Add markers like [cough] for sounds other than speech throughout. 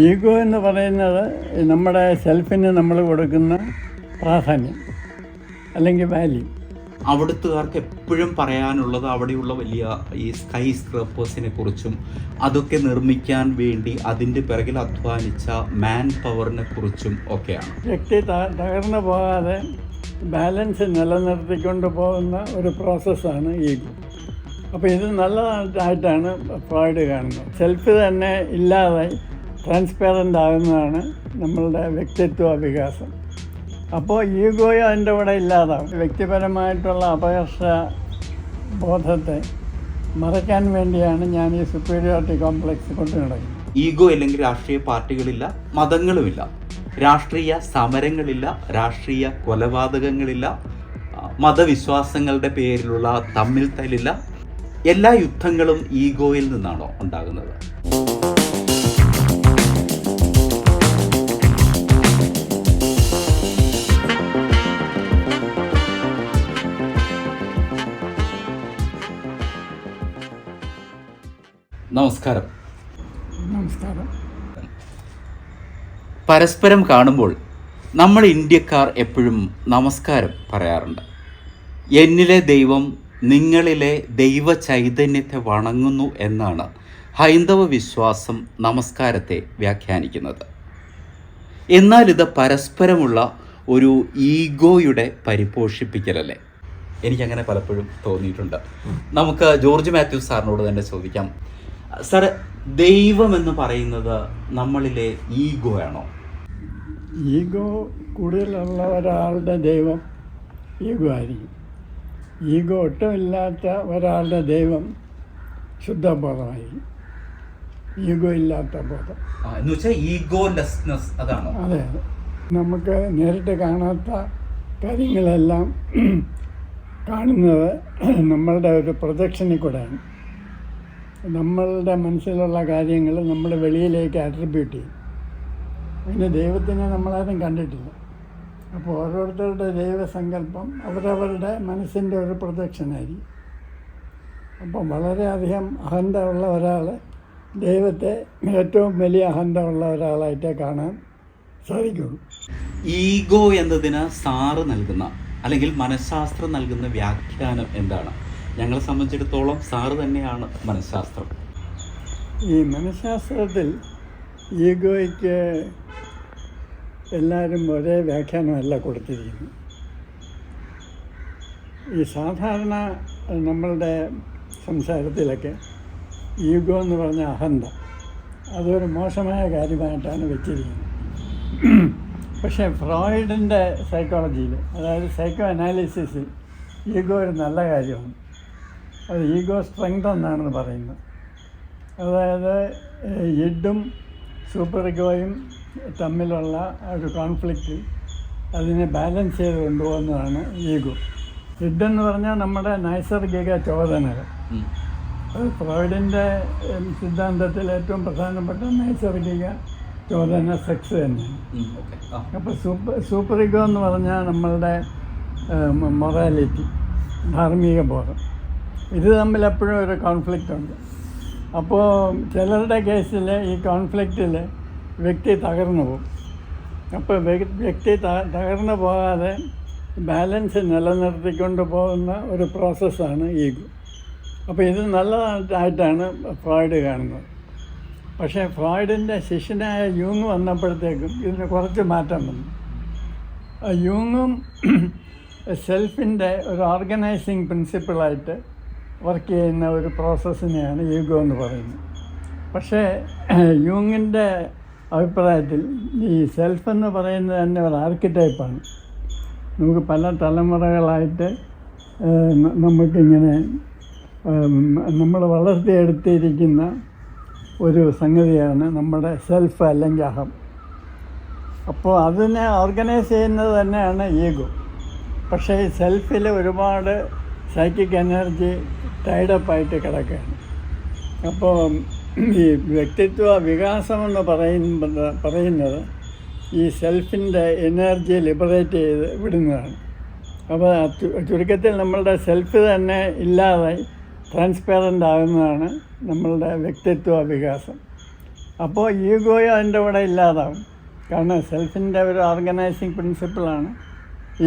Ego എന്ന് പറയുന്നത് നമ്മുടെ സെൽഫിന് നമ്മൾ കൊടുക്കുന്ന പ്രാധാന്യം അല്ലെങ്കിൽ വാല്യൂ. അവിടുത്തുകാർക്ക് എപ്പോഴും പറയാനുള്ളത് അവിടെയുള്ള വലിയ ഈ സ്കൈ സ്ക്രപ്പേഴ്സിനെ കുറിച്ചും അതൊക്കെ നിർമ്മിക്കാൻ വേണ്ടി അതിന്റെ പിറകിൽ അധ്വാനിച്ച മാൻ പവറിനെ കുറിച്ചും ഒക്കെയാണ്. വ്യക്തി തകർന്നു പോകാതെ ബാലൻസ് നിലനിർത്തിക്കൊണ്ട് പോകുന്ന ഒരു പ്രോസസ്സാണ് ഈഗോ. അപ്പോൾ ഇത് നല്ലതായിട്ടാണ് ഫ്രോയിഡ് കാണുന്നത്. സെൽഫ് തന്നെ ഇല്ലാതെ ട്രാൻസ്പെറന്റ് ആകുന്നതാണ് നമ്മളുടെ വ്യക്തിത്വ വികാസം. അപ്പോൾ ഈഗോയും അതിന്റെ കൂടെ ഇല്ലാതാവും. വ്യക്തിപരമായിട്ടുള്ള അപകർഷ ബോധത്തെ മറയ്ക്കാൻ വേണ്ടിയാണ് ഞാൻ ഈ സുപ്പീരിയോറിറ്റി കോംപ്ലക്സ് കൊണ്ടു നടക്കുന്നത്. ഈഗോ അല്ലെങ്കിൽ രാഷ്ട്രീയ പാർട്ടികളില്ല മതങ്ങളുമില്ല. രാഷ്ട്രീയ സമരങ്ങളില്ല രാഷ്ട്രീയ കൊലപാതകങ്ങളില്ല മതവിശ്വാസങ്ങളുടെ പേരിലുള്ള തമ്മിൽ തല്ലില്ല. എല്ലാ യുദ്ധങ്ങളും ഈഗോയിൽ നിന്നാണോ ഉണ്ടാകുന്നത്? നമസ്കാരം. നമസ്കാരം. പരസ്പരം കാണുമ്പോൾ നമ്മൾ ഇന്ത്യക്കാർ എപ്പോഴും നമസ്കാരം പറയാറുണ്ട്. എന്നിലെ ദൈവം നിങ്ങളിലെ ദൈവ ചൈതന്യത്തെ വണങ്ങുന്നു എന്നാണ് ഹൈന്ദവ വിശ്വാസം നമസ്കാരത്തെ വ്യാഖ്യാനിക്കുന്നത്. എന്നാൽ ഇത് പരസ്പരമുള്ള ഒരു ഈഗോയുടെ പരിപോഷിപ്പിക്കലല്ലേ? എനിക്കങ്ങനെ പലപ്പോഴും തോന്നിയിട്ടുണ്ട്. നമുക്ക് ജോർജ് മാത്യു സാറിനോട് തന്നെ ചോദിക്കാം. സാർ ദൈവം എന്ന് പറയുന്നത് നമ്മളിലെ ഈഗോ ആണോ? ഈഗോ കൂടുതലുള്ള ഒരാളുടെ ദൈവം ഈഗോ ആയിരിക്കും. ഈഗോ ഒട്ടുമില്ലാത്ത ഒരാളുടെ ദൈവം ശുദ്ധബോധമായിരിക്കും. ഈഗോ ഇല്ലാത്ത ബോധം. എന്ന് വെച്ചാൽ ഈഗോ ലെസ്നെസ് അതാണോ? അതെ അതെ. നമുക്ക് നേരിട്ട് കാണാത്ത കാര്യങ്ങളെല്ലാം കാണുന്നത് നമ്മളുടെ ഒരു പ്രൊജക്ഷനിൽ കൂടെയാണ്. നമ്മളുടെ മനസ്സിലുള്ള കാര്യങ്ങൾ നമ്മൾ വെളിയിലേക്ക് അട്രിബ്യൂട്ട് ചെയ്യും. അതിന് ദൈവത്തിനെ നമ്മളാരും കണ്ടിട്ടില്ല. അപ്പോൾ ഓരോരുത്തരുടെ ദൈവസങ്കല്പം അവരവരുടെ മനസ്സിന്റെ ഒരു പ്രൊജക്ഷനായിരിക്കും അപ്പം വളരെയധികം അഹന്ത ഉള്ള ഒരാൾ ദൈവത്തെ ഏറ്റവും വലിയ അഹന്ത ഉള്ള ഒരാളായിട്ടേ കാണാൻ സാധിക്കുള്ളൂ ഈഗോ എന്നതിന് സാറ് നൽകുന്ന അല്ലെങ്കിൽ മനഃശാസ്ത്രം നൽകുന്ന വ്യാഖ്യാനം എന്താണ്? ഞങ്ങളെ സംബന്ധിച്ചിടത്തോളം സാറ് തന്നെയാണ് മനഃശാസ്ത്രം. ഈ മനഃശാസ്ത്രത്തിൽ ഈഗോയ്ക്ക് എല്ലാവരും ഒരേ വ്യാഖ്യാനമല്ല കൊടുത്തിരിക്കുന്നത്. ഈ സാധാരണ നമ്മളുടെ സംസാരത്തിലൊക്കെ ഈഗോ എന്ന് പറഞ്ഞ അഹന്ത അതൊരു മോശമായ കാര്യമായിട്ടാണ് വെച്ചിരിക്കുന്നത്. പക്ഷേ ഫ്രോയിഡിന്റെ സൈക്കോളജിയിൽ അതായത് സൈക്കോ അനാലിസിസിൽ ഈഗോ ഒരു നല്ല കാര്യമാണ്. അത് ഈഗോ സ്ട്രെങ്ത് എന്നാണെന്ന് പറയുന്നത് അതായത് ഇഡും സൂപ്പർ ഇഗോയും തമ്മിലുള്ള ഒരു കോൺഫ്ലിക്റ്റ് അതിനെ ബാലൻസ് ചെയ്ത് കൊണ്ടുപോകുന്നതാണ് ഈഗോ. ഇഡെന്ന് പറഞ്ഞാൽ നമ്മുടെ നൈസർഗിക ചോദനകൾ. ഫ്രോയിഡിന്റെ സിദ്ധാന്തത്തിൽ ഏറ്റവും പ്രധാനപ്പെട്ട നൈസർഗിക ചോദന സെക്സ് തന്നെയാണ്. അപ്പോൾ സൂപ്പർ സൂപ്പർ ഇഗോ എന്ന് പറഞ്ഞാൽ നമ്മളുടെ മൊറാലിറ്റി ധാർമ്മിക ബോധം. ഇത് തമ്മിൽ എപ്പോഴും ഒരു കോൺഫ്ലിക്റ്റ് ഉണ്ട്. അപ്പോൾ ചിലരുടെ കേസിൽ ഈ കോൺഫ്ലിക്റ്റിൽ വ്യക്തി തകർന്നു പോകും. അപ്പോൾ വ്യക്തി തകർന്നു പോകാതെ ബാലൻസ് നിലനിർത്തിക്കൊണ്ട് പോകുന്ന ഒരു പ്രോസസ്സാണ് ഈഗോ അപ്പോൾ ഇത് നല്ലതായിട്ടാണ് ഫ്രോയിഡ് കാണുന്നത്. പക്ഷേ ഫ്രോയിഡിന്റെ ശിഷ്യനായ യൂങ് വന്നപ്പോഴത്തേക്കും ഇതിന് കുറച്ച് മാറ്റം വന്നു. യൂങ്ങും [clears throat] സെൽഫിന്റെ ഒരു ഓർഗനൈസിങ് പ്രിൻസിപ്പിളായിട്ട് വർക്ക് ചെയ്യുന്ന ഒരു പ്രോസസ്സിനെയാണ് യുഗം എന്ന് പറയുന്നത്. പക്ഷേ [clears throat] യൂങ്ങിന്റെ അഭിപ്രായത്തിൽ ഈ സെൽഫ് എന്ന് പറയുന്നത് തന്നെ ഒരു ആർക്കിടൈപ്പാണ് നമുക്ക് പല തലമുറകളായിട്ട് നമുക്കിങ്ങനെ നമ്മൾ വളർത്തിയെടുത്തിരിക്കുന്ന ഒരു സംഗതിയാണ് നമ്മുടെ സെൽഫ് അല്ലെങ്കിൽ അഹം. അപ്പോൾ അതിനെ ഓർഗനൈസ് ചെയ്യുന്നത് തന്നെയാണ് ഈഗോ പക്ഷേ ഈ സെൽഫിൽ ഒരുപാട് സൈക്കിക് എനർജി ടൈഡപ്പായിട്ട് കിടക്കുകയാണ്. അപ്പോൾ ഈ വ്യക്തിത്വ വികാസമെന്ന് പറയുന്നത് പറയുന്നത് ഈ സെൽഫിന്റെ എനർജി ലിബറേറ്റ് ചെയ്ത് വിടുന്നതാണ്. അപ്പോൾ ചുരുക്കത്തിൽ നമ്മളുടെ സെൽഫ് തന്നെ ഇല്ലാതെ ട്രാൻസ്പെറന്റ് ആകുന്നതാണ് നമ്മളുടെ വ്യക്തിത്വ വികാസം. അപ്പോൾ ഈഗോയോ അതിന്റെ കൂടെ ഇല്ലാതാവും. കാരണം സെൽഫിന്റെ ഒരു ഓർഗനൈസിങ് പ്രിൻസിപ്പിളാണ്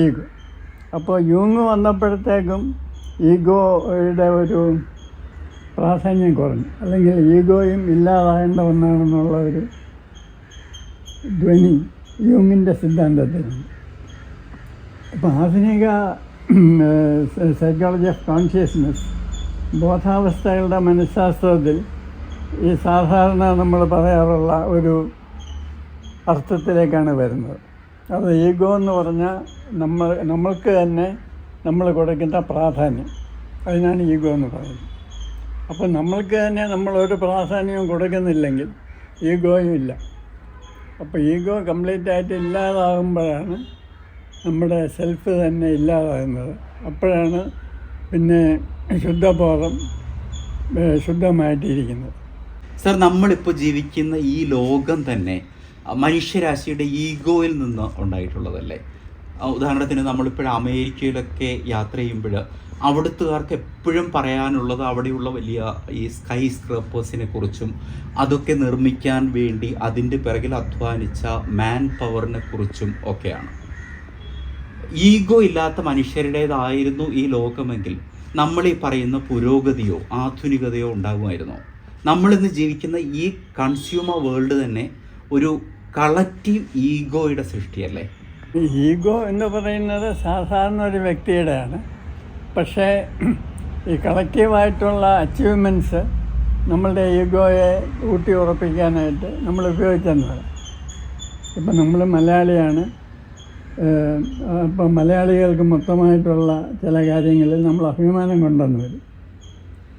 ഈഗോ അപ്പോൾ യൂങ് വന്നപ്പോഴത്തേക്കും ഈഗോയുടെ ഒരു പ്രാധാന്യം കുറഞ്ഞു. അല്ലെങ്കിൽ ഈഗോയും ഇല്ലാതാകേണ്ട ഒന്നാണെന്നുള്ള ഒരു ധ്വനി യൂങ്ങിന്റെ സിദ്ധാന്തത്തിലുണ്ട് അപ്പോൾ ആധുനിക സൈക്കോളജി ഓഫ് കോൺഷ്യസ്നെസ് ബോധാവസ്ഥകളുടെ മനഃശാസ്ത്രത്തിൽ ഈ സാധാരണ നമ്മൾ പറയാറുള്ള ഒരു അർത്ഥത്തിലേക്കാണ് വരുന്നത്. അത് ഈഗോ എന്ന് പറഞ്ഞാൽ നമ്മൾ നമ്മൾക്ക് തന്നെ നമ്മൾ കൊടുക്കുന്ന പ്രാധാന്യം. അതിനാണ് ഈഗോ എന്ന് പറയുന്നത് അപ്പോൾ നമ്മൾക്ക് തന്നെ നമ്മളൊരു പ്രാധാന്യവും കൊടുക്കുന്നില്ലെങ്കിൽ ഈഗോയും ഇല്ല. അപ്പോൾ ഈഗോ കംപ്ലീറ്റ് ആയിട്ട് ഇല്ലാതാകുമ്പോഴാണ് നമ്മുടെ സെൽഫ് തന്നെ ഇല്ലാതാകുന്നത്. അപ്പോഴാണ് പിന്നെ ശുദ്ധബോധം ശുദ്ധമായിട്ടിരിക്കുന്നത്. സർ നമ്മളിപ്പോൾ ജീവിക്കുന്ന ഈ ലോകം തന്നെ മനുഷ്യരാശിയുടെ ഈഗോയിൽ നിന്ന് ഉണ്ടായിട്ടുള്ളതല്ലേ? ഉദാഹരണത്തിന് നമ്മളിപ്പോൾ അമേരിക്കയിലൊക്കെ യാത്ര ചെയ്യുമ്പോൾ അവിടുത്തുകാർക്ക് എപ്പോഴും പറയാനുള്ളത് അവിടെയുള്ള വലിയ ഈ സ്കൈ സ്ക്രപ്പേഴ്സിനെ കുറിച്ചും അതൊക്കെ നിർമ്മിക്കാൻ വേണ്ടി അതിന്റെ പിറകിൽ അധ്വാനിച്ച മാൻ പവറിനെ കുറിച്ചും ഒക്കെയാണ്. ഈഗോ ഇല്ലാത്ത മനുഷ്യരുടേതായിരുന്നു ഈ ലോകമെങ്കിൽ നമ്മൾ ഈ പറയുന്ന പുരോഗതിയോ ആധുനികതയോ ഉണ്ടാകുമായിരുന്നോ. നമ്മളിന്ന് ജീവിക്കുന്ന ഈ കൺസ്യൂമർ വേൾഡ് തന്നെ ഒരു കളക്റ്റീവ് ഈഗോയുടെ സൃഷ്ടിയല്ലേ? ഈഗോ എന്ന് പറയുന്നത് സാധാരണ ഒരു വ്യക്തിയുടെയാണ്. പക്ഷേ ഈ കളക്റ്റീവായിട്ടുള്ള അച്ചീവ്മെന്റ്സ് നമ്മളുടെ ഈഗോയെ ഊട്ടി ഉറപ്പിക്കാനായിട്ട് നമ്മൾ ഉപയോഗിച്ചെന്ന് പറയാം. ഇപ്പം നമ്മൾ മലയാളിയാണ്. അപ്പം മലയാളികൾക്ക് മൊത്തമായിട്ടുള്ള ചില കാര്യങ്ങളിൽ നമ്മൾ അഭിമാനം കൊണ്ടെന്ന് വരും.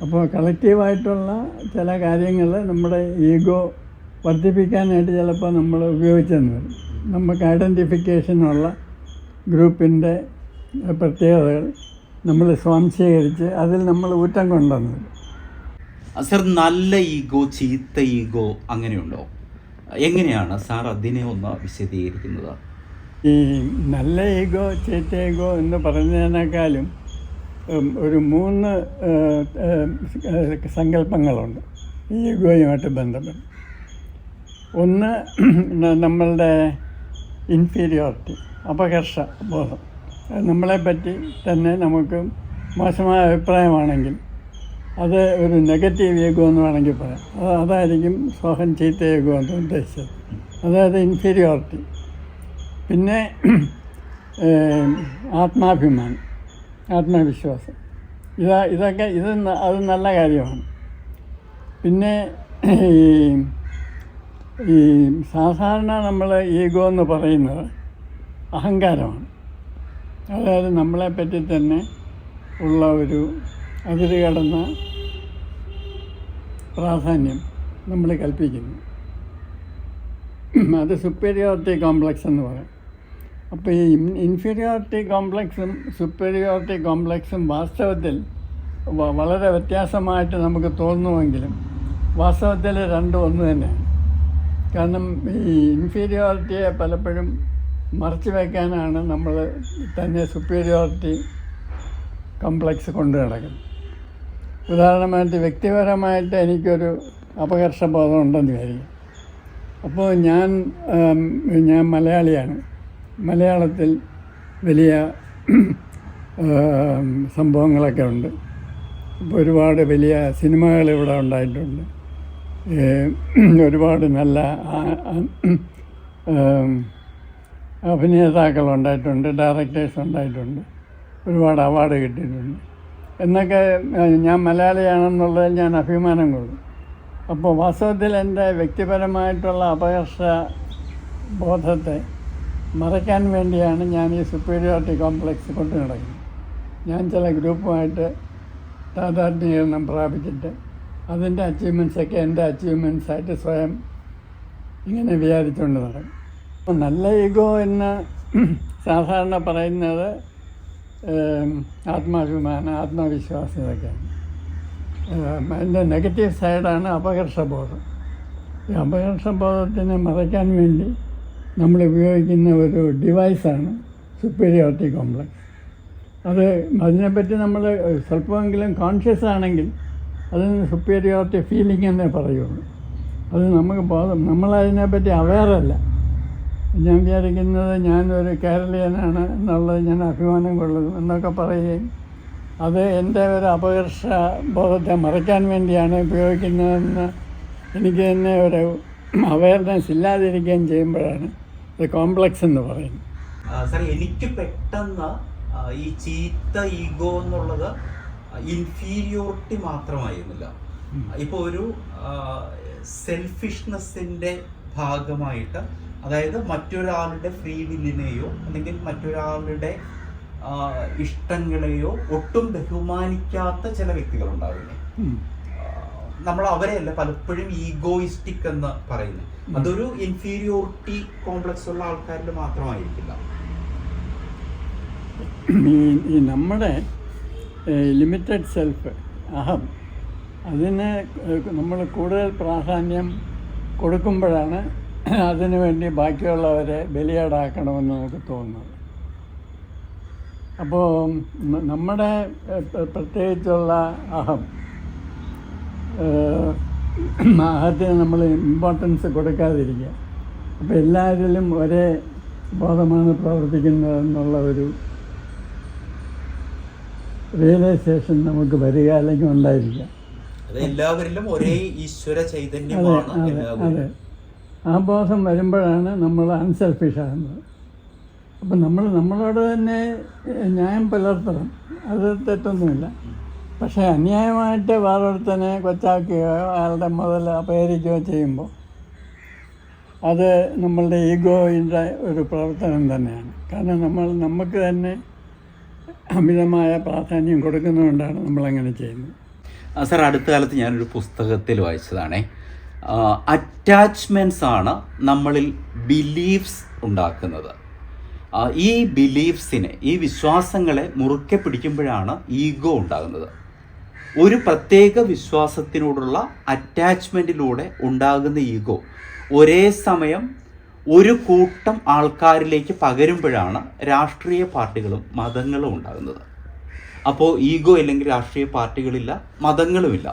അപ്പോൾ കളക്റ്റീവായിട്ടുള്ള ചില കാര്യങ്ങൾ നമ്മുടെ ഈഗോ വർദ്ധിപ്പിക്കാനായിട്ട് ചിലപ്പോൾ നമ്മൾ ഉപയോഗിച്ചെന്ന് വരും. നമുക്ക് ഐഡന്റിഫിക്കേഷനുള്ള ഗ്രൂപ്പിന്റെ പ്രത്യേകതകൾ നമ്മൾ സ്വാംശീകരിച്ച് അതിൽ നമ്മൾ ഊറ്റം കൊണ്ടുവന്നത്. സർ നല്ല ഈഗോ ചീത്ത ഈഗോ അങ്ങനെയുണ്ടോ? എങ്ങനെയാണ് സാർ അതിനെ ഒന്ന് വിശദീകരിക്കുന്നത്? ഈ നല്ല ഈഗോ ചീത്ത ഈഗോ എന്ന് പറഞ്ഞതിനേക്കാളും ഒരു മൂന്ന് സങ്കല്പങ്ങളുണ്ട് ഈഗോയുമായിട്ട് ബന്ധപ്പെട്ട്. ഒന്ന് നമ്മളുടെ ഇൻഫീരിയോറിറ്റി അപകർഷ ബോധം. നമ്മളെപ്പറ്റി തന്നെ നമുക്ക് മോശമായ അഭിപ്രായമാണെങ്കിൽ അത് ഒരു നെഗറ്റീവ് ഈഗോ എന്ന് വേണമെങ്കിൽ പറയാം. അത് അതായിരിക്കും സോഹൻ ചീത്ത ഈഗോ എന്ന് ഉദ്ദേശിച്ചത്. അതായത് ഇൻഫീരിയോറിറ്റി പിന്നെ ആത്മാഭിമാനം ആത്മവിശ്വാസം. ഇതാ ഇതൊക്കെ ഇത് അത് നല്ല കാര്യമാണ്. പിന്നെ ഈ ഈ സാധാരണ നമ്മൾ ഈഗോ എന്ന് പറയുന്നത് അഹങ്കാരമാണ്. അതായത് നമ്മളെപ്പറ്റി തന്നെ ഉള്ള ഒരു അതിര് കടന്ന പ്രാധാന്യം നമ്മൾ കൽപ്പിക്കുന്നു. അത് സുപ്പീരിയോറിറ്റി കോംപ്ലക്സ് എന്ന് പറയും. അപ്പോൾ ഈ ഇൻഫീരിയോറിറ്റി കോംപ്ലക്സും സുപ്പീരിയോറിറ്റി കോംപ്ലക്സും വാസ്തവത്തിൽ വളരെ വ്യത്യാസമായിട്ട് നമുക്ക് തോന്നുമെങ്കിലും വാസ്തവത്തിൽ രണ്ടും ഒന്ന് തന്നെയാണ്. കാരണം ഈ ഇൻഫീരിയോറിറ്റിയെ പലപ്പോഴും മറച്ചു വയ്ക്കാനാണ് നമ്മൾ തന്നെ സുപ്പീരിയോറിറ്റി കോംപ്ലക്സ് കൊണ്ടു നടക്കുന്നത്. ഉദാഹരണമായിട്ട് വ്യക്തിപരമായിട്ട് എനിക്കൊരു അപകർഷബോധം ഉണ്ടെന്ന് വിചാരിക്കും അപ്പോൾ ഞാൻ ഞാൻ മലയാളിയാണ്. മലയാളത്തിൽ വലിയ സംഭവങ്ങളൊക്കെ ഉണ്ട്. ഒരുപാട് വലിയ സിനിമകൾ ഇവിടെ ഉണ്ടായിട്ടുണ്ട്. ഒരുപാട് നല്ല അഭിനേതാക്കൾ ഉണ്ടായിട്ടുണ്ട് ഡയറക്ടേഴ്സ് ഉണ്ടായിട്ടുണ്ട് ഒരുപാട് അവാർഡ് കിട്ടിയിട്ടുണ്ട്. എന്നൊക്കെ ഞാൻ മലയാളിയാണെന്നുള്ളതിൽ ഞാൻ അഭിമാനം കൊള്ളും. അപ്പോൾ വാസ്തവത്തിൽ എന്റെ വ്യക്തിപരമായിട്ടുള്ള അപകർഷ ബോധത്തെ മറയ്ക്കാൻ വേണ്ടിയാണ് ഞാൻ ഈ സുപ്പീരിയോറിറ്റി കോംപ്ലക്സ് കൊണ്ടു നടക്കുന്നത് ഞാൻ ചില ഗ്രൂപ്പുമായിട്ട് താതാത്മ്യീകരണം പ്രാപിച്ചിട്ട് അതിന്റെ അച്ചീവ്മെന്റ്സൊക്കെ എന്റെ അച്ചീവ്മെന്റ്സായിട്ട് സ്വയം ഇങ്ങനെ വിചാരിച്ചുകൊണ്ട് നടക്കും. നല്ല ഈഗോ എന്ന് സാധാരണ പറയുന്നത് ആത്മാഭിമാനം ആത്മവിശ്വാസം ഇതൊക്കെയാണ്. അതിന്റെ നെഗറ്റീവ് സൈഡാണ് അപകർഷബോധം. ഈ അപകർഷബോധത്തിനെ മറയ്ക്കാൻ വേണ്ടി നമ്മൾ ഉപയോഗിക്കുന്ന ഒരു ഡിവൈസാണ് സുപ്പീരിയോറിറ്റി കോംപ്ലക്സ് അത് അതിനെപ്പറ്റി നമ്മൾ സ്വല്പമെങ്കിലും കോൺഷ്യസ് ആണെങ്കിൽ അതിന് സുപ്പീരിയോറിറ്റി ഫീലിംഗ് എന്നേ പറയുള്ളൂ. അത് നമുക്ക് ബോധം നമ്മളതിനെപ്പറ്റി അവയറല്ല ഞാൻ വിചാരിക്കുന്നത് ഞാനൊരു കേരളീയനാണ് എന്നുള്ളത് ഞാൻ അഭിമാനം കൊള്ളുന്നു എന്നൊക്കെ പറയുകയും അത് എന്റെ ഒരു അപകർഷ ബോധത്തെ മറയ്ക്കാൻ വേണ്ടിയാണ് ഉപയോഗിക്കുന്നതെന്ന് എനിക്ക് തന്നെ ഒരു അവയർനെസ് ഇല്ലാതിരിക്കുകയും ചെയ്യുമ്പോഴാണ് ഇത് കോംപ്ലക്സ് എന്ന് പറയുന്നത്. സാർ എനിക്ക് പെട്ടെന്ന് ഈ ചീത്ത ഈഗോ എന്നുള്ളത് ഇൻഫീരിയോറിറ്റി മാത്രമായിരുന്നില്ല. ഇപ്പോൾ ഒരു സെൽഫിഷ്നെസ്സിന്റെ ഭാഗമായിട്ട് അതായത് മറ്റൊരാളുടെ ഫ്രീ വില്ലിനെയോ അല്ലെങ്കിൽ മറ്റൊരാളുടെ ഇഷ്ടങ്ങളെയോ ഒട്ടും ബഹുമാനിക്കാത്ത ചില വ്യക്തികളുണ്ടാവില്ലേ. നമ്മൾ അവരെയല്ല പലപ്പോഴും ഈഗോയിസ്റ്റിക് എന്ന് പറയുന്നത്. അതൊരു ഇൻഫീരിയോറിറ്റി കോംപ്ലക്സ് ഉള്ള ആൾക്കാരിൽ മാത്രമായിരിക്കില്ല. നമ്മുടെ ലിമിറ്റഡ് സെൽഫ് അഹം. അതിന് നമ്മൾ കൂടുതൽ പ്രാധാന്യം കൊടുക്കുമ്പോഴാണ് അതിനു വേണ്ടി ബാക്കിയുള്ളവരെ ബലിയാടാക്കണമെന്ന് നമുക്ക് തോന്നുന്നത്. അപ്പോൾ നമ്മുടെ പ്രത്യേകിച്ചുള്ള അഹം അഹത്തിന് നമ്മൾ ഇമ്പോർട്ടൻസ് കൊടുക്കാതിരിക്കുക. അപ്പോൾ എല്ലാവരിലും ഒരേ ബോധമാണ് പ്രവർത്തിക്കുന്നത് എന്നുള്ള ഒരു റിയലൈസേഷൻ നമുക്ക് വരിക അല്ലെങ്കിൽ ഉണ്ടായിരിക്കാം. എല്ലാവരിലും ഒരേ ഈശ്വര ചൈതന്യമാണ് അതെ ആ ബോധം വരുമ്പോഴാണ് നമ്മൾ അൺസെൽഫിഷ് ആകുന്നത്. അപ്പം നമ്മൾ നമ്മളോട് തന്നെ ന്യായം പുലർത്തണം. അത് തെറ്റൊന്നുമില്ല. പക്ഷേ അന്യായമായിട്ട് വേറൊരുത്തനെ കൊച്ചാക്കുകയോ അയാളുടെ മുതൽ അപഹരിക്കുകയോ ചെയ്യുമ്പോൾ അത് നമ്മളുടെ ഈഗോയിന്റെ ഒരു പ്രവർത്തനം തന്നെയാണ്. കാരണം നമ്മൾ നമുക്ക് തന്നെ അമിതമായ പ്രാധാന്യം കൊടുക്കുന്നതുകൊണ്ടാണ് നമ്മളങ്ങനെ ചെയ്യുന്നത്. സാർ അടുത്ത കാലത്ത് ഞാനൊരു പുസ്തകത്തിൽ വായിച്ചതാണേ. അറ്റാച്ച്മെന്റ്സ് ആണ് നമ്മളിൽ ബിലീഫ്സ് ഉണ്ടാക്കുന്നത്. ഈ ബിലീഫ്സിനെ ഈ വിശ്വാസങ്ങളെ മുറുക്കെ പിടിക്കുമ്പോഴാണ് ഈഗോ ഉണ്ടാകുന്നത്. ഒരു പ്രത്യേക വിശ്വാസത്തിനോടുള്ള അറ്റാച്ച്മെന്റിലൂടെ ഉണ്ടാകുന്ന ഈഗോ ഒരേ സമയം ഒരു കൂട്ടം ആൾക്കാരിലേക്ക് പകരുമ്പോഴാണ് രാഷ്ട്രീയ പാർട്ടികളും മതങ്ങളും ഉണ്ടാകുന്നത്. അപ്പോൾ ഈഗോ ഇല്ലെങ്കിൽ രാഷ്ട്രീയ പാർട്ടികളില്ല മതങ്ങളുമില്ല.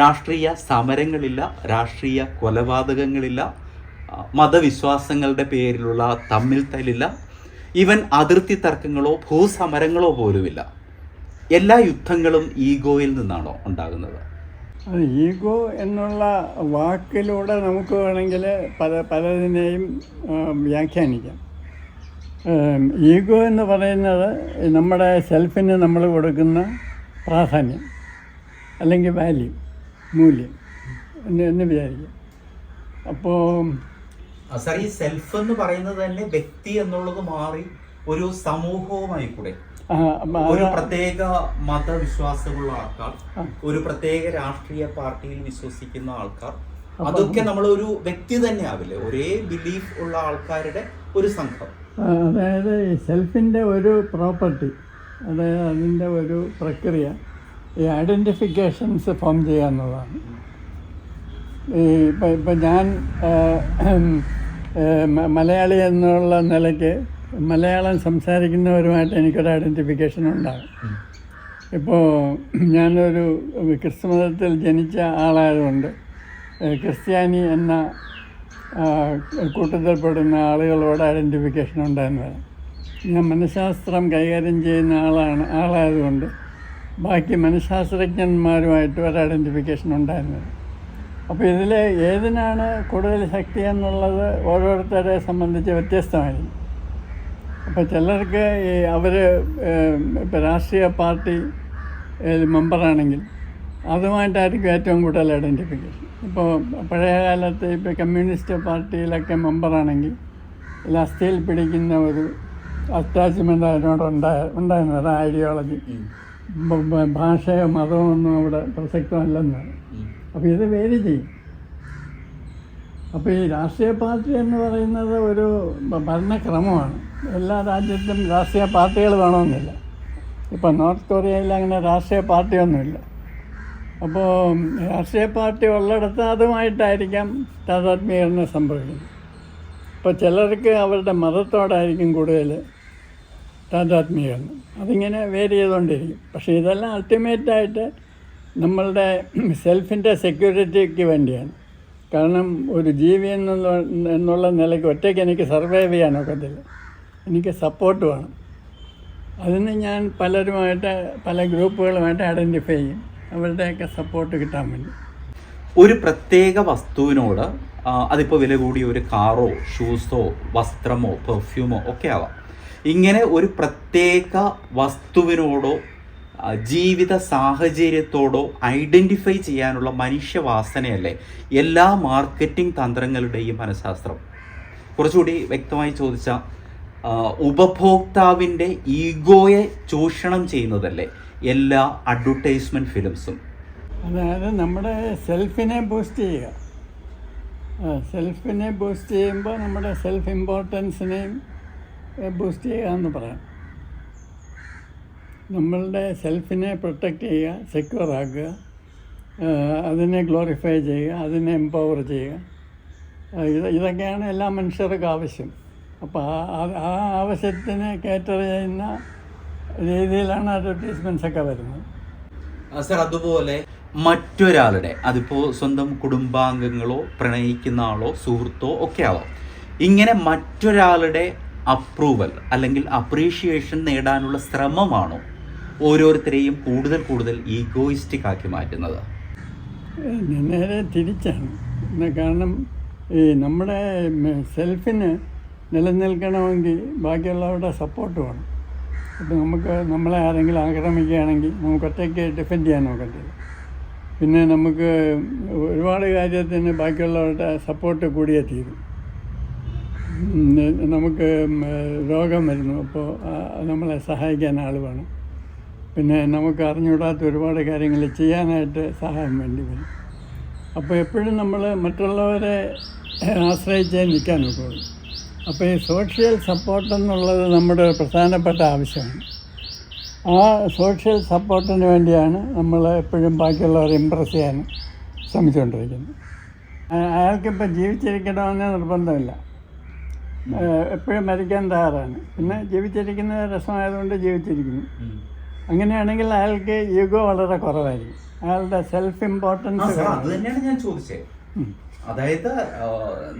രാഷ്ട്രീയ സമരങ്ങളില്ല രാഷ്ട്രീയ കൊലപാതകങ്ങളില്ല മതവിശ്വാസങ്ങളുടെ പേരിലുള്ള തമ്മിൽ തല്ലില്ല ഈവൻ അതിർത്തി തർക്കങ്ങളോ ഭൂസമരങ്ങളോ പോലുമില്ല. എല്ലാ യുദ്ധങ്ങളും ഈഗോയിൽ നിന്നാണോ ഉണ്ടാകുന്നത്? ഈഗോ എന്നുള്ള വാക്കിലൂടെ നമുക്ക് വേണമെങ്കിൽ പല പലതിനെയും വ്യാഖ്യാനിക്കാം. ഈഗോ എന്ന് പറയുന്നത് നമ്മുടെ സെൽഫിന് നമ്മൾ കൊടുക്കുന്ന പ്രാധാന്യം അല്ലെങ്കിൽ വാല്യൂ മൂല്യം എന്ന് എന്ന് വിചാരിക്കാം. അപ്പോൾ സാർ ഈ സെൽഫ് എന്ന് പറയുന്നത് തന്നെ വ്യക്തി എന്നുള്ളത് മാറി ഒരു സമൂഹവുമായി കൂടെ. ഒരു പ്രത്യേക മതവിശ്വാസമുള്ള ആൾക്കാർ ഒരു പ്രത്യേക രാഷ്ട്രീയ പാർട്ടിയിൽ വിശ്വസിക്കുന്ന ആൾക്കാർ അതൊക്കെ നമ്മൾ ഒരു വ്യക്തി തന്നെ ആവില്ലേ? ഒരേ ബിലീഫ് ഉള്ള ആൾക്കാരുടെ ഒരു സംഘം. അതായത് സെൽഫിന്റെ ഒരു പ്രോപ്പർട്ടി അതായത് അതിന്റെ ഒരു പ്രക്രിയ ഈ ഐഡന്റിഫിക്കേഷൻസ് ഫോം ചെയ്യാവുന്നതാണ് ഈ ഇപ്പം ഇപ്പം ഞാൻ മലയാളി എന്നുള്ള നിലയ്ക്ക് മലയാളം സംസാരിക്കുന്നവരുമായിട്ട് എനിക്കൊരു ഐഡന്റിഫിക്കേഷൻ ഉണ്ടാകും. ഇപ്പോൾ ഞാനൊരു ക്രിസ്തുമതത്തിൽ ജനിച്ച ആളായതുകൊണ്ട് ക്രിസ്ത്യാനി എന്ന കൂട്ടത്തിൽപ്പെടുന്ന ആളുകളോട് ഐഡന്റിഫിക്കേഷൻ ഉണ്ടായിരുന്നു ഞാൻ മനഃശാസ്ത്രം കൈകാര്യം ചെയ്യുന്ന ആളാണ് ആളായതുകൊണ്ട് ബാക്കി മനഃശാസ്ത്രജ്ഞന്മാരുമായിട്ട് ഒരു ഐഡന്റിഫിക്കേഷൻ ഉണ്ടായിരുന്നത് അപ്പോൾ ഇതിൽ ഏതിനാണ് കൂടുതൽ ശക്തി എന്നുള്ളത് ഓരോരുത്തരെ സംബന്ധിച്ച് വ്യത്യസ്തമായിരിക്കും. അപ്പോൾ ചിലർക്ക് ഈ അവർ ഇപ്പോൾ രാഷ്ട്രീയ പാർട്ടി മെമ്പറാണെങ്കിൽ അതുമായിട്ടായിരിക്കും ഏറ്റവും കൂടുതൽ ഐഡന്റിഫിക്കേഷൻ ഇപ്പോൾ പഴയ കാലത്ത് ഇപ്പോൾ കമ്മ്യൂണിസ്റ്റ് പാർട്ടിയിലൊക്കെ മെമ്പറാണെങ്കിൽ അസ്ഥിയിൽ പിടിക്കുന്ന ഒരു അറ്റാച്ച്മെന്റ് അതിനോട് ഉണ്ടായ ഉണ്ടായിരുന്നു. അത് ഐഡിയോളജി. ഭാഷയോ മതമോ ഒന്നും അവിടെ പ്രസക്തമല്ലെന്ന്. അപ്പോൾ ഇത് വേരി ചെയ്യും. അപ്പോൾ ഈ രാഷ്ട്രീയ പാർട്ടി എന്ന് പറയുന്നത് ഒരു ഭരണക്രമമാണ്. എല്ലാ രാജ്യത്തും രാഷ്ട്രീയ പാർട്ടികൾ വേണമെന്നില്ല. ഇപ്പം നോർത്ത് കൊറിയയിൽ അങ്ങനെ രാഷ്ട്രീയ പാർട്ടിയൊന്നുമില്ല. അപ്പോൾ രാഷ്ട്രീയ പാർട്ടി ഉള്ളിടത്ത് അതുമായിട്ടായിരിക്കാം താതാത്മ്യീകരണം സംഭവിക്കുന്നത്. ഇപ്പോൾ ചിലർക്ക് അവരുടെ മതത്തോടായിരിക്കും കൂടുതൽ താതാത്മ്യീകരണം അതിങ്ങനെ വേരി ചെയ്തുകൊണ്ടിരിക്കും. പക്ഷേ ഇതെല്ലാം അൾട്ടിമേറ്റായിട്ട് നമ്മളുടെ സെൽഫിന്റെ സെക്യൂരിറ്റിക്ക് വേണ്ടിയാണ്. കാരണം ഒരു ജീവി എന്നുള്ള നിലയ്ക്ക് ഒറ്റയ്ക്ക് എനിക്ക് സർവൈവ് ചെയ്യാൻ ഒക്കത്തില്ല എനിക്ക് സപ്പോർട്ട് വേണം. അതിന് ഞാൻ പലരുമായിട്ട് പല ഗ്രൂപ്പുകളുമായിട്ട് ഐഡന്റിഫൈ ചെയ്യും. അവരുടെയൊക്കെ സപ്പോർട്ട് കിട്ടാൻ വേണ്ടി. ഒരു പ്രത്യേക വസ്തുവിനോട് അതിപ്പോൾ വില കൂടിയ ഒരു കാറോ ഷൂസോ വസ്ത്രമോ പെർഫ്യൂമോ ഒക്കെ ആവാം. ഇങ്ങനെ ഒരു പ്രത്യേക വസ്തുവിനോടോ ജീവിത സാഹചര്യത്തോടോ ഐഡന്റിഫൈ ചെയ്യാനുള്ള മനുഷ്യവാസനയല്ലേ എല്ലാ മാർക്കറ്റിംഗ് തന്ത്രങ്ങളുടെയും മനഃശാസ്ത്രം. കുറച്ചുകൂടി വ്യക്തമായി ചോദിച്ച ഉപഭോക്താവിന്റെ ഈഗോയെ ചൂഷണം ചെയ്യുന്നതല്ലേ എല്ലാ അഡ്വർടൈസ്മെന്റ് ഫിലിംസും? അതായത് നമ്മുടെ സെൽഫിനെ ബൂസ്റ്റ് ചെയ്യുക. സെൽഫിനെ ബൂസ്റ്റ് ചെയ്യുമ്പോൾ നമ്മുടെ സെൽഫ് ഇമ്പോർട്ടൻസിനെയും ബൂസ്റ്റ് ചെയ്യുക എന്ന് പറയാം. നമ്മളുടെ സെൽഫിനെ പ്രൊട്ടക്റ്റ് ചെയ്യുക സെക്യൂർ ആക്കുക അതിനെ ഗ്ലോറിഫൈ ചെയ്യുക അതിനെ എംപവർ ചെയ്യുക. ഇത് ഇതൊക്കെയാണ് എല്ലാ മനുഷ്യർക്കും ആവശ്യം. അപ്പോൾ ആ ആ- ആവശ്യത്തിന് കേറ്റർ ചെയ്യുന്ന രീതിയിലാണ് അഡ്വർടൈസ്മെന്റ്സ് ഒക്കെ വരുന്നത്. സർ അതുപോലെ മറ്റൊരാളുടെ അതിപ്പോൾ സ്വന്തം കുടുംബാംഗങ്ങളോ പ്രണയിക്കുന്ന ആളോ സുഹൃത്തോ ഒക്കെ ആവാം. ഇങ്ങനെ മറ്റൊരാളുടെ അപ്രൂവൽ അല്ലെങ്കിൽ അപ്രീഷിയേഷൻ നേടാനുള്ള ശ്രമമാണോ ഓരോരുത്തരെയും കൂടുതൽ കൂടുതൽ ഈഗോയിസ്റ്റിക് ആക്കി മാറ്റുന്നത്? നേരെ തിരിച്ചാണ്. കാരണം ഈ നമ്മുടെ സെൽഫിന് നിലനിൽക്കണമെങ്കിൽ ബാക്കിയുള്ളവരുടെ സപ്പോർട്ട് വേണം. അപ്പം നമുക്ക് നമ്മളെ ആരെങ്കിലും ആക്രമിക്കുകയാണെങ്കിൽ നമുക്ക് ഒറ്റയ്ക്ക് ഡിഫെൻഡ് ചെയ്യാൻ നോക്കത്തില്ല. പിന്നെ നമുക്ക് ഒരുപാട് കാര്യത്തിന് ബാക്കിയുള്ളവരുടെ സപ്പോർട്ട് കൂടിയേ തീരും. നമുക്ക് രോഗം വരുന്നു. അപ്പോൾ നമ്മളെ സഹായിക്കാൻ ആൾ വേണം. പിന്നെ നമുക്ക് അറിഞ്ഞുകൂടാത്ത ഒരുപാട് കാര്യങ്ങൾ ചെയ്യാനായിട്ട് സഹായം വേണ്ടി വരും. അപ്പോൾ എപ്പോഴും നമ്മൾ മറ്റുള്ളവരെ ആശ്രയിച്ചേ നിൽക്കാൻ നോക്കുള്ളൂ. അപ്പോൾ ഈ സോഷ്യൽ സപ്പോർട്ട് എന്നുള്ളത് നമ്മുടെ പ്രധാനപ്പെട്ട ആവശ്യമാണ്. ആ സോഷ്യൽ സപ്പോർട്ടിന് വേണ്ടിയാണ് നമ്മൾ എപ്പോഴും ബാക്കിയുള്ളവരെ ഇമ്പ്രസ് ചെയ്യാൻ ശ്രമിച്ചുകൊണ്ടിരിക്കുന്നത്. അയാൾക്കിപ്പോൾ ജീവിച്ചിരിക്കണമെന്ന് നിർബന്ധമില്ല. എപ്പോഴും മരിക്കാൻ തയ്യാറാണ്. പിന്നെ ജീവിച്ചിരിക്കുന്നത് രസമായതുകൊണ്ട് ജീവിച്ചിരിക്കുന്നു. അങ്ങനെയാണെങ്കിൽ അയാൾക്ക് യുഗോ വളരെ കുറവായിരിക്കും. അയാളുടെ സെൽഫ് ഇമ്പോർട്ടൻസ് അത് തന്നെയാണ് ഞാൻ ചോദിച്ചത്. അതായത്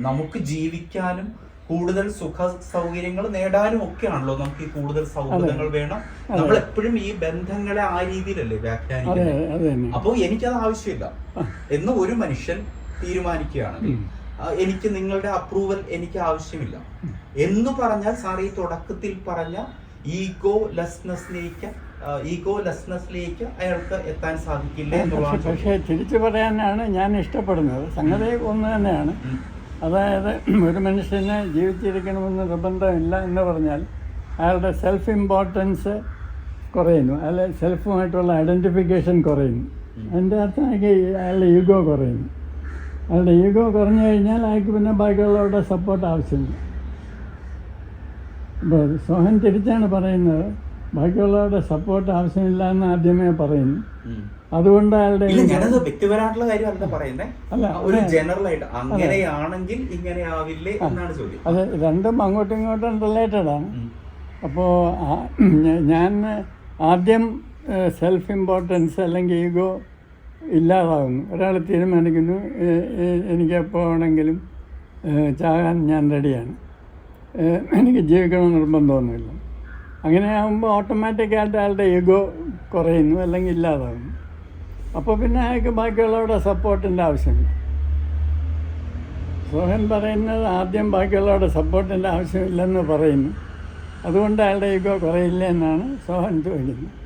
നമുക്ക് ജീവിക്കാനും കൂടുതൽ സുഖ സൗകര്യങ്ങൾ നേടാനും ഒക്കെയാണല്ലോ നമുക്ക് ഈ കൂടുതൽ സൗഹൃദങ്ങൾ വേണം. നമ്മൾ എപ്പോഴും ഈ ബന്ധങ്ങളെ ആ രീതിയിലല്ലേ വ്യാഖ്യാനിക്കുന്നത്? അപ്പോൾ എനിക്കത് ആവശ്യമില്ല. എന്ന് ഒരു മനുഷ്യൻ തീരുമാനിക്കുകയാണെങ്കിൽ എനിക്ക് നിങ്ങളുടെ അപ്രൂവൽ എനിക്ക് ആവശ്യമില്ല. എന്ന് പറഞ്ഞാൽ സാർ ഈ തുടക്കത്തിൽ പറഞ്ഞ ഈഗോ ലെസ്നെസ്സിലേക്ക് ഈഗോ ലെസ്നെസ്സിലേക്ക് അയാൾക്ക് എത്താൻ സാധിക്കില്ല? പക്ഷെ തിരിച്ചു പറയാനാണ് ഞാൻ ഇഷ്ടപ്പെടുന്നത്. സംഗതി ഒന്ന് തന്നെയാണ്. അതായത് [clears throat] ഒരു മനുഷ്യന് ജീവിച്ചിരിക്കണമെന്ന് നിർബന്ധമില്ല എന്ന് പറഞ്ഞാൽ അയാളുടെ സെൽഫ് ഇമ്പോർട്ടൻസ് കുറയുന്നു. അയാളെ സെൽഫുമായിട്ടുള്ള ഐഡന്റിഫിക്കേഷൻ കുറയുന്നു. അതിന്റെ അർത്ഥം അയാൾക്ക് അയാളുടെ ഈഗോ കുറയുന്നു. അയാളുടെ ഈഗോ കുറഞ്ഞു കഴിഞ്ഞാൽ അയാൾക്ക് പിന്നെ ബാക്കിയുള്ളവരുടെ സപ്പോർട്ട് ആവശ്യമില്ല. അപ്പോൾ സോഹൻ തിരിച്ചാണ് പറയുന്നത് ബാക്കിയുള്ളവരുടെ സപ്പോർട്ട് ആവശ്യമില്ല എന്ന് ആദ്യമേ പറയുന്നു. അതുകൊണ്ട് അയാളുടെ ഇല്ല ഞാനത് വ്യക്തിപരമായിട്ടുള്ള കാര്യമല്ല പറയുന്നത് ഒരു ജനറൽ ആയിട്ട് അങ്ങനെയാണെങ്കിൽ ഇങ്ങനെ ആവില്ലേ എന്നാണ് ചോദ്യം. അത് രണ്ടും അങ്ങോട്ടും ഇങ്ങോട്ടും റിലേറ്റഡ് ആണ്. അപ്പോ അപ്പോൾ ഞാൻ ആദ്യം സെൽഫ് ഇമ്പോർട്ടൻസ് അല്ലെങ്കിൽ ഈഗോ ഇല്ലാതാകുന്നു ഒരാൾ തീരുമാനിക്കുന്നു. ഏഹ്, ഏഹ്, എനിക്ക് എപ്പോൾ വേണമെങ്കിലും ഏഹ്, ചാകാൻ ഞാൻ റെഡിയാണ്. എനിക്ക് ജീവിക്കണം നിർബന്ധമൊന്നുമില്ല. അങ്ങനെ ആകുമ്പോൾ ഓട്ടോമാറ്റിക്കായിട്ട് അയാളുടെ ഈഗോ കുറയുന്നു അല്ലെങ്കിൽ ഇല്ലാതാകുന്നു അപ്പോൾ പിന്നെ അയാൾക്ക് ബാക്കിയുള്ളവരുടെ സപ്പോർട്ടിന്റെ ആവശ്യമില്ല. സോഹൻ പറയുന്നത് ആദ്യം ബാക്കിയുള്ളവരുടെ സപ്പോർട്ടിന്റെ ആവശ്യമില്ലെന്ന് പറയുന്നു. അതുകൊണ്ട് അയാളുടെ ഈഗോ കുറയില്ല എന്നാണ് സോഹൻ ചോദിക്കുന്നത്.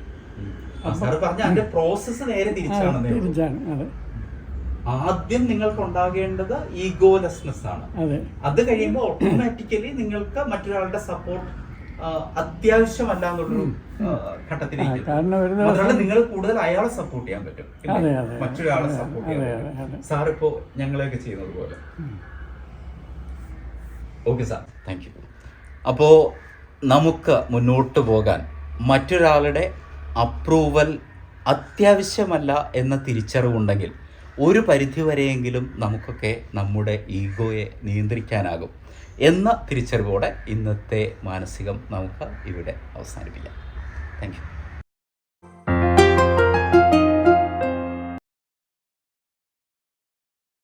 പ്രോസസ്സ് നേരെ തിരിച്ചാണ് തിരിച്ചാണ് അതെ. ആദ്യം നിങ്ങൾക്ക് ഉണ്ടാകേണ്ടത് ഈഗോലെസ്നെസ് ആണ് അതെ. അത് കഴിയുമ്പോൾ ഓട്ടോമാറ്റിക്കലി നിങ്ങൾക്ക് മറ്റൊരാളുടെ സപ്പോർട്ട് അത്യാവശ്യമല്ല എന്നുള്ളൊരു ഘട്ടത്തിലേക്ക് മാത്രമല്ല നിങ്ങൾ കൂടുതൽ അയാളെ സപ്പോർട്ട് ചെയ്യാൻ പറ്റും. മറ്റൊരാളെ സപ്പോർട്ട് ചെയ്യാൻ പറ്റും. സാർ ഇപ്പോ ഞങ്ങളെയൊക്കെ ചെയ്യുന്നത് പോലെ ഓക്കെ സാർ. താങ്ക് യു അപ്പോൾ നമുക്ക് മുന്നോട്ട് പോകാൻ മറ്റൊരാളുടെ അപ്രൂവൽ അത്യാവശ്യമല്ല എന്ന തിരിച്ചറിവുണ്ടെങ്കിൽ ഒരു പരിധിവരെയെങ്കിലും നമുക്കൊക്കെ നമ്മുടെ ഈഗോയെ നിയന്ത്രിക്കാനാകും. എന്ന തിരിച്ചറിവോടെ ഇന്നത്തെ മാനസികം നമുക്ക് ഇവിടെ അവസാനിപ്പിക്കാം. താങ്ക്